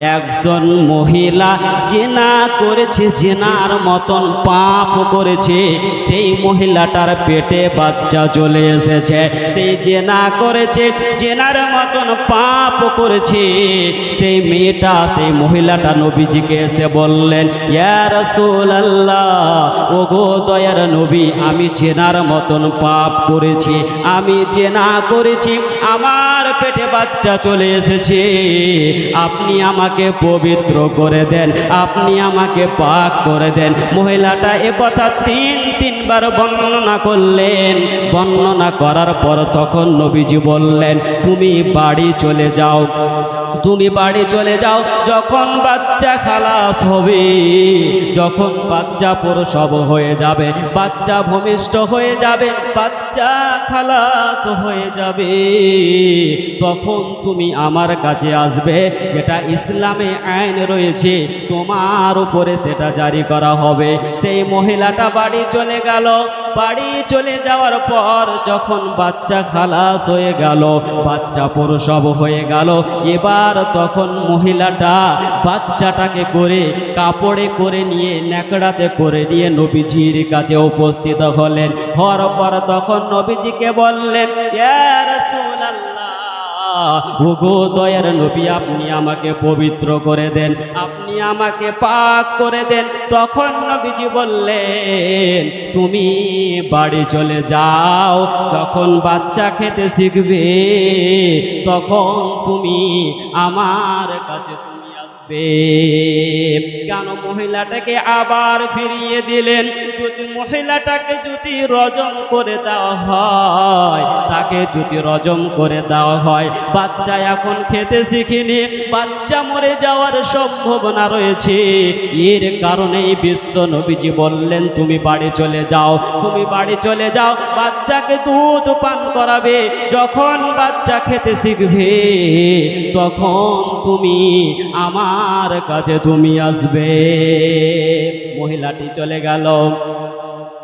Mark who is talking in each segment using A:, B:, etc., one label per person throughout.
A: একজন মহিলা জেনা করেছে, জেনার মতন পাপ করেছে। সেই মহিলাটার পেটে বাচ্চা চলে এসেছে। সেই জেনা করেছে, জেনার মতন পাপ করেছে। সেই মেয়েটা, সেই মহিলাটা নবীজিকে এসে বললেন, ইয়া রাসূলুল্লাহ ও গো দয়ার নবী, আমি জেনার মতন পাপ করেছি। আমি জেনা করেছি, আমার পেটে বাচ্চা চলে এসেছে। আপনি আমাকে পবিত্র করে দেন, আপনি আমাকে পাক করে দেন। মহিলাটা কথা তিন, তিনবার বর্ণনা করলেন। বর্ণনা করার পর তখন নবীজি বললেন, তুমি বাড়ি চলে যাও। তুমি বাড়ি চলে যাও, যখন বাচ্চা খালাস হবে, যখন বাচ্চা প্রসব হয়ে যাবে, বাচ্চা ভূমিষ্ঠ হয়ে যাবে, বাচ্চা খালাস হয়ে যাবে, তখন তুমি আমার কাছে আসবে, যেটা ইসলামে আইন রয়েছে, তোমার উপরে সেটা জারি করা হবে। সেই মহিলাটা বাড়ি চলে গেল, বাড়ি চলে যাওয়ার পর যখন বাচ্চা খালাস হয়ে গেল, বাচ্চা প্রসব হয়ে গেল, এবার তখন মহিলাটা বাচ্চাটাকে করে কাপড়ে করে নিয়ে, ন্যাকড়াতে করে নিয়ে নবীজির কাছে উপস্থিত হলেন। হওয়ার পর তখন নবীজিকে বললেন, "ইয়া ওগো দয়ার নবী, আপনি আমাকে পবিত্র করে দেন, আপনি আমাকে পাক করে দেন। তখন নবীজি বললেন, তুমি বাড়ি চলে যাও, যখন বাচ্চা খেতে শিখবে, তখন তুমি আমার কাছে আসবে। কেন মহিলাটাকে আবার ফিরিয়ে দিলেন? যদি মহিলাটাকে যদি রজম করে দেওয়া হয়, তাকে যদি রজম করে দেওয়া হয়, বাচ্চা এখন খেতে শিখিনি, বাচ্চা মরে যাওয়ার সম্ভাবনা রয়েছে। এর কারণেই বিশ্ব নবীজি বললেন, তুমি বাড়ি চলে যাও, তুমি বাড়ি চলে যাও, বাচ্চাকে দুধ পান করাবে। যখন বাচ্চা খেতে শিখবে, তখন তুমি আমার কাছে তুমি আসবে। মহিলাটি চলে গেল।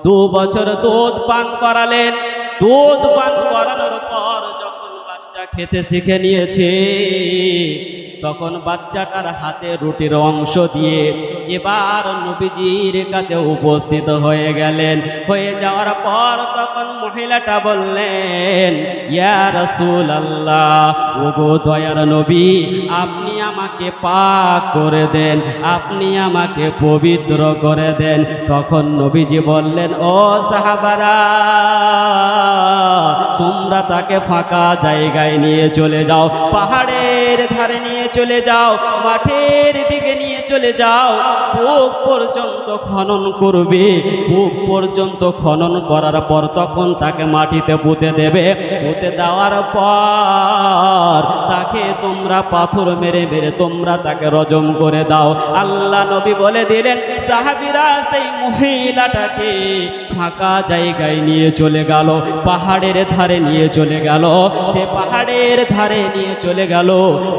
A: দু বছর দুধ পান করালেন। দুধ পান যখন বাচ্চা খেতে শিখে নিয়েছে। তখন বাচ্চাটার হাতে রুটির অংশ দিয়ে এবার নবীজির কাছে উপস্থিত হয়ে গেলেন। হয়ে যাওয়ার পর তখন মহিলাটা বললেন, ইয়া রাসূল আল্লাহ ওগো দয়ার নবী, আপনি আমাকে পাক করে দেন, আপনি আমাকে পবিত্র করে দেন। তখন নবীজি বললেন, ও সাহাবারা, তোমরা তাকে ফাঁকা জায়গায় নিয়ে চলে যাও। পাহাড়ের ধারে নিয়ে চলে যাও, মাঠের দিকে নিয়ে চলে যাও। বুক পর্যন্ত খনন করবে। বুক পর্যন্ত খনন করার পর তখন তাকে মাটিতে পুঁতে দেবে। পুঁতে দেওয়ার পর তাকে তোমরা পাথর মেরে মেরে তোমরা তাকে রজম করে দাও। আল্লাহ নবী বলে দিলেন, সাহাবিরা সেই মহিলাটাকে ফাঁকা জায়গায় নিয়ে চলে গেল, পাহাড়ের ধারে নিয়ে চলে গেল। সে পাহাড়ের ধারে নিয়ে চলে গেল।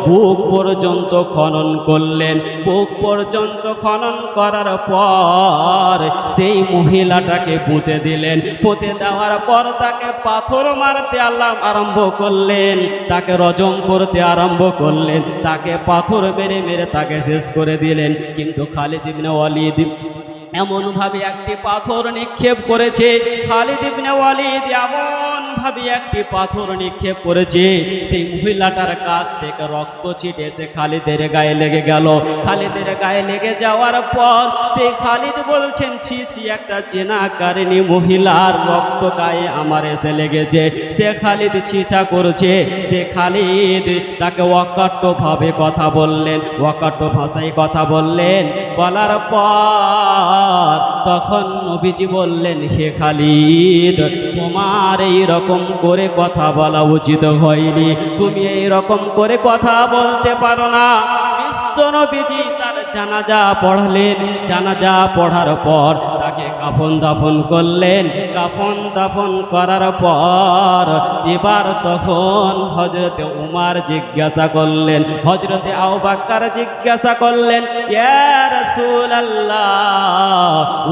A: বুক পর্যন্ত খনন করলেন। বুক পর্যন্ত খনন করার পর সেই মহিলাটাকে পুঁতে দিলেন। পুঁতে দেওয়ার পর তাকে পাথর মারতে আল্লাহ আরম্ভ করলেন। তাকে রজম করতে আরম্ভ করলেন। তাকে পাথর মেরে মেরে তাকে শেষ করে দিলেন। কিন্তু খালিদ ইবনে ওয়ালিদ এমনভাবে একটি পাথর নিক্ষেপ করেছে। খালিদ ইবনে ওয়ালিদ এমন ভাবে একটি পাথর নিক্ষেপ করেছে। সেই মহিলাটার কাছ থেকে রক্ত ছিটে এসে খালিদের গায়ে লেগে গেল। খালিদের গায়ে লেগে যাওয়ার পর সেই খালিদ বলছেন, ছি একটা চেনা কারিনী মহিলার রক্ত গায়ে আমার এসে লেগেছে। সে খালিদ ছিছা করছে। সে খালিদ তাকে অকাট্যভাবে কথা বললেন। অকাট্য ভাষায় কথা বললেন। বলার পর তখন নবীজি বললেন, হে খালিদ, তোমার এই রকম করে কথা বলা উচিত হয়নি। তুমি এই রকম করে কথা বলতে পারো না। বিশ্ব নবীজি তার জানাজা পড়ালেন। জানাজা পড়ার পর কাফন দাফন করলেন। কাফন দাফন করার পর এবার তখন হজরতে উমার জিজ্ঞাসা করলেন হজরতে আউবাক্কার জিজ্ঞাসা করলেন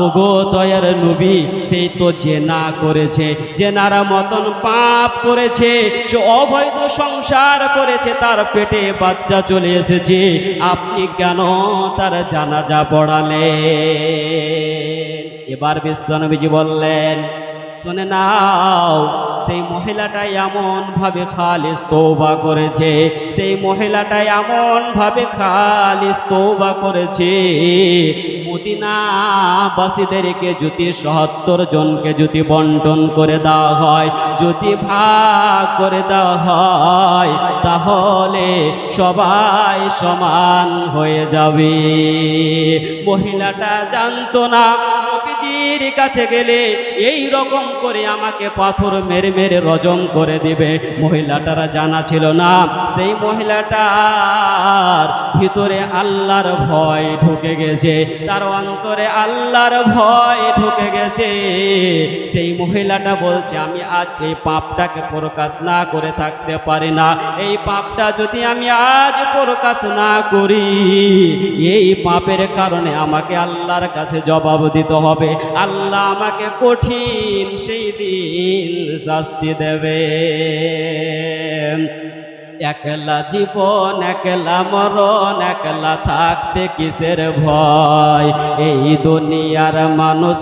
A: ওগো নবী, সেই তো জেনা করেছে, জেনার মতন পাপ করেছে, সে অবৈধ সংসার করেছে, তার পেটে বাচ্চা চলে এসেছে, আপনি কেন তার জানাজা পড়ালেন? এবার বিশ্বনবীজি বললেন, শুনে নাও, সেই মহিলাটাই এমন ভাবে খালিস তৌবা করেছে, সেই মহিলাটাই এমন ভাবে খালিস তৌবা করেছে মদিনাবাসীদেরকে যদি সত্তর জনকে যদি বন্টন করে দেওয়া হয়, যদি ভাগ করে দেওয়া হয়, তাহলে সবাই সমান হয়ে যাবে। মহিলাটা জানতো না, নবীজির কাছে গেলে এই রকম করে আমাকে পাথর মেরে মেরে রজম করে দিবে। মহিলাটারা জানা ছিল না, সেই মহিলাটার ভিতরে আল্লাহর ভয় ঢুকে গেছে। তার অন্তরে আল্লাহর ভয় ঢুকে গেছে। সেই মহিলাটা বলছে, আমি আজ এই পাপটাকে প্রকাশ না করে থাকতে পারি না। এই পাপটা যদি আমি আজ প্রকাশ না করি, এই পাপের কারণে আমাকে আল্লাহর কাছে জবাব দিতে হবে। আল্লাহ আমাকে কঠিন সেই দিন শাস্তি দেবে। একলা জীবন একলা মরণ একলা থাকতে কিসের ভয়? এই দুনিয়ার মানুষ